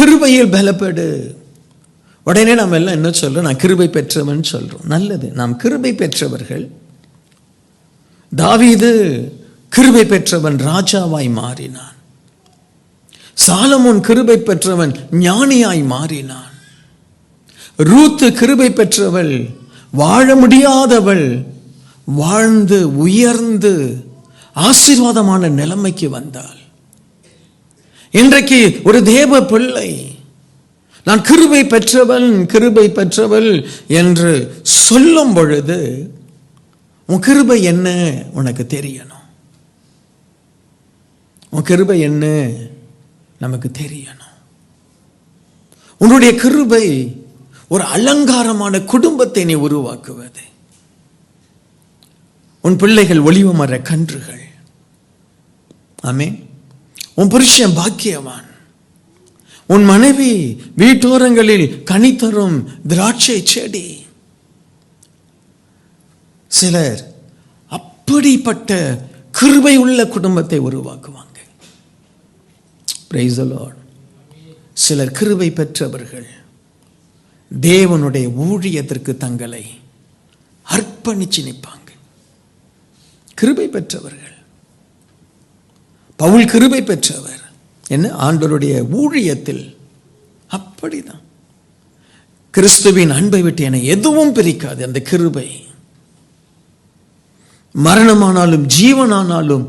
கிருபையில் பலப்படு. உடனே நாம் எல்லாம் என்ன சொல்றோம்? நான் கிருபை பெற்றவன் சொல்றோம். நல்லது. நாம் கிருபை பெற்றவர்கள். தாவீது கிருபை பெற்றவன் ராஜாவாய் மாறினான். சாலமோன் கிருபை பெற்றவன் ஞானியாய் மாறினான். ரூத்து கிருபை பெற்றவள் வாழ முடியாதவள் வாழ்ந்து உயர்ந்து ஆசீர்வாதமான நிலைமைக்கு வந்தாள். இன்றைக்கு ஒரு தேவ பிள்ளை. நான் கிருபை பெற்றவன் கிருபை பெற்றவள் என்று சொல்லும் பொழுது உன் கிருபை என்ன உனக்கு தெரியணும்? உன் கிருபை என்ன நமக்கு தெரியணும்? உன்னுடைய கிருபை ஒரு அலங்காரமான குடும்பத்தை நீ உருவாக்குவது. உன் பிள்ளைகள் ஒளிவு மர கன்றுகள். ஆமே உன் புருஷன் பாக்கியவான். உன் மனைவி வீட்டோரங்களில் கனி தரும் திராட்சை செடி. சிலர் அப்படிப்பட்ட கிருபை உள்ள குடும்பத்தை உருவாக்குவாங்க. சிலர் கிருபை பெற்றவர்கள் தேவனுடைய ஊழியத்திற்கு தங்களை அர்ப்பணிச்சு நிற்பாங்க. கிருபை பெற்றவர்கள். பவுல் கிருபை பெற்றவர். என்ன? ஆண்டவருடைய ஊழியத்தில். அப்படிதான். கிறிஸ்துவின் அன்பை விட்டு என எதுவும் பிரிக்காது அந்த கிருபை. மரணமானாலும் ஜீவனானாலும்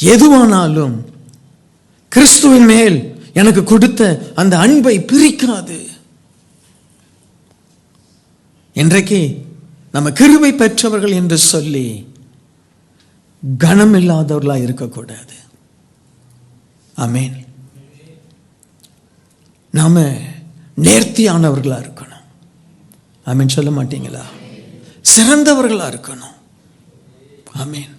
எதுவானாலும் கிறிஸ்துவின் மேல் எனக்கு கொடுத்த அந்த அன்பை பிரிக்காது. இன்றைக்கு நம்ம கிருபை பெற்றவர்கள் என்று சொல்லி கனம் இல்லாதவர்களாக இருக்கக்கூடாது. ஆமேன். நாம நேர்த்தியானவர்களாக இருக்கணும். அமீன் சொல்ல மாட்டீங்களா? சிறந்தவர்களாக இருக்கணும். அமீன்